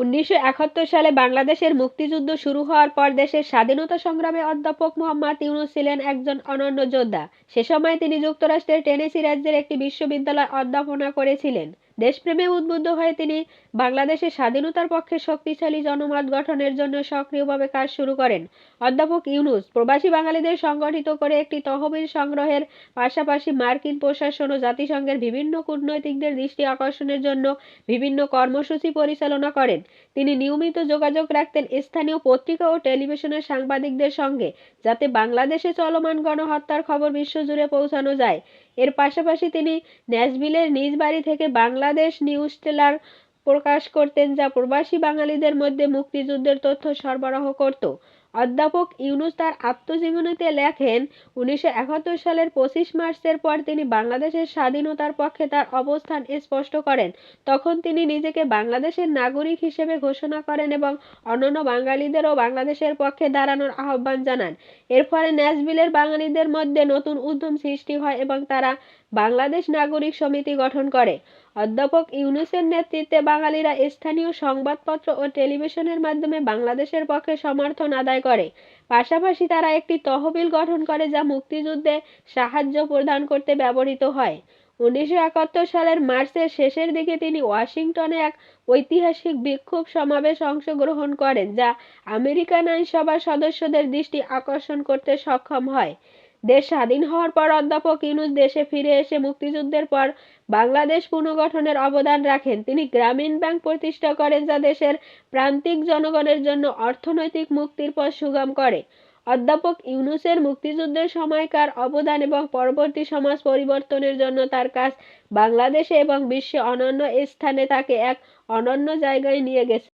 উনিশশো একাত্তর সালে বাংলাদেশের মুক্তিযুদ্ধ শুরু হওয়ার পর দেশের স্বাধীনতা সংগ্রামে অধ্যাপক মোহাম্মদ ইউনুস ছিলেন একজন অনন্য যোদ্ধা। সে সময় তিনি যুক্তরাষ্ট্রের টেনেসি রাজ্যের একটি বিশ্ববিদ্যালয়ে অধ্যাপনা করেছিলেন। দেশপ্রেমে উদ্বুদ্ধ হয়ে তিনি বাংলাদেশের স্বাধীনতার পক্ষে শক্তিশালী জনমত গঠনের জন্য সক্রিয়ভাবে কাজ শুরু করেন। অধ্যাপক ইউনুস প্রবাসী বাঙালিদের সংগঠিত করে একটি তহবিল সংগ্রহের পাশাপাশি মার্কিন প্রশাসন ও জাতিসংঘের বিভিন্ন কূটনৈতিকদের দৃষ্টি আকর্ষণের জন্য বিভিন্ন কর্মসূচি পরিচালনা করেন। তিনি নিয়মিত যোগাযোগ রাখতেন স্থানীয় পত্রিকা ও টেলিভিশনের সাংবাদিকদের সঙ্গে, যাতে বাংলাদেশে চলমান গণহত্যার খবর বিশ্বজুড়ে পৌঁছানো যায়। এর পাশাপাশি তিনি ন্যাশভিলের নিজ বাড়ি থেকে বাংলাদেশ নিউজ টেলার প্রকাশ করতেন যা প্রবাসী বাঙালিদের মধ্যে মুক্তিযুদ্ধের তথ্য সরবরাহ করত। অধ্যাপক ইউনুস তার আত্মজীবনীতে লেখেন, উনিশশো একাত্তর সালের পঁচিশ মার্চের পর তিনি বাংলাদেশের স্বাধীনতার পক্ষে তার অবস্থান স্পষ্ট করেন। তখন তিনি নিজেকে বাংলাদেশের নাগরিক হিসেবে ঘোষণা করেন এবং অন্যান্য বাঙালিদেরও বাংলাদেশের পক্ষে দাঁড়ানোর আহ্বান জানান। এর ফলে ন্যাশভিলের বাঙালিদের মধ্যে নতুন উদ্যম সৃষ্টি হয় এবং তারা বাংলাদেশ নাগরিক সমিতি গঠন করে। অধ্যাপক ইউনুসের নেতৃত্বে বাঙালিরা স্থানীয় সংবাদপত্র ও টেলিভিশনের মাধ্যমে বাংলাদেশের পক্ষে সমর্থন আদায় করে। পাশাপাশি তারা একটি তহবিল গঠন করে যা মুক্তিযুদ্ধে সাহায্য প্রদান করতে ব্যবহৃত হয়। উনিশশো একাত্তর সালের মার্চের শেষের দিকে তিনি ওয়াশিংটনে এক ঐতিহাসিক বিক্ষোভ সমাবেশ অংশগ্রহণ করেন, যা আমেরিকান আইনসভার সদস্যদের দৃষ্টি আকর্ষণ করতে সক্ষম হয়। দেশ স্বাধীন হওয়ার পর অধ্যাপক ইউনুস দেশে ফিরে এসে মুক্তিযুদ্ধের পর বাংলাদেশ পুনর্গঠনের অবদান রাখেন। তিনি গ্রামীণ ব্যাংক প্রতিষ্ঠা করেন যা দেশের প্রান্তিক জনগণের জন্য অর্থনৈতিক মুক্তির পথ সুগম করে। অধ্যাপক ইউনুসের মুক্তিযুদ্ধের সময়কার অবদান এবং পরবর্তী সমাজ পরিবর্তনের জন্য তার কাজ বাংলাদেশে এবং বিশ্বে অনন্য স্থানে তাকে এক অনন্য জায়গায় নিয়ে গেছে।